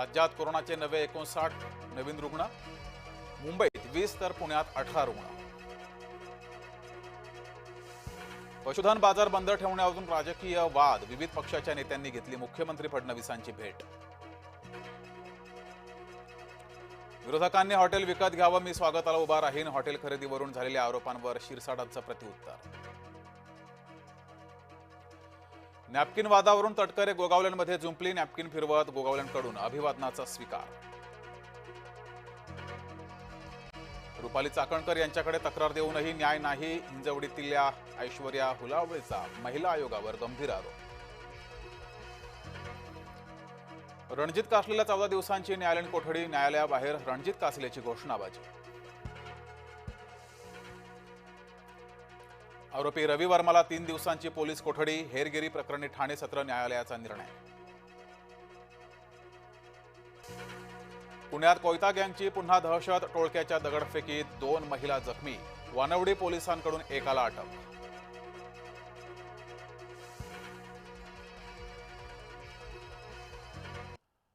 राज्यात कोरोनाचे नवे एकोणसाठ नवीन रुग्ण. मुंबईत वीस तर पुण्यात अठरा रुग्ण. पशुधन बाजार बंद ठेवण्यावरून राजकीय वाद. विविध पक्षाच्या नेत्यांनी घेतली मुख्यमंत्री फडणवीसांची भेट. विरोधकांनी हॉटेल विकत घ्यावं मी स्वागताला उभा राहीन. हॉटेल खरेदीवरून झालेल्या आरोपांवर शिरसाडांचं प्रत्युत्तर. नॅपकिन वादावरून तटकरे गोगावल्यांमध्ये जुंपली नॅपकिन फिरवत गोगावल्यांकडून अभिवादनाचा स्वीकार. रुपाली चाकणकर यांच्याकडे तक्रार देऊनही न्याय नाही हिंजवडीतल्या ऐश्वर्या हुलावळेचा महिला आयोगावर गंभीर आरोप. रणजित कासलेला चौदा दिवसांची न्यायालयीन कोठडी न्यायालयाबाहेर रणजित कासलेची घोषणाबाजी. आरोपी रवी वर्माला तीन दिवसांची पोलीस कोठडी हेरगिरी प्रकरणी ठाणे सत्र न्यायालयाचा निर्णय. पुण्यात कोयता गँगची पुन्हा दहशत टोळक्याच्या दगडफेकीत दोन महिला जखमी वानवडी पोलिसांकडून एकाला अटक.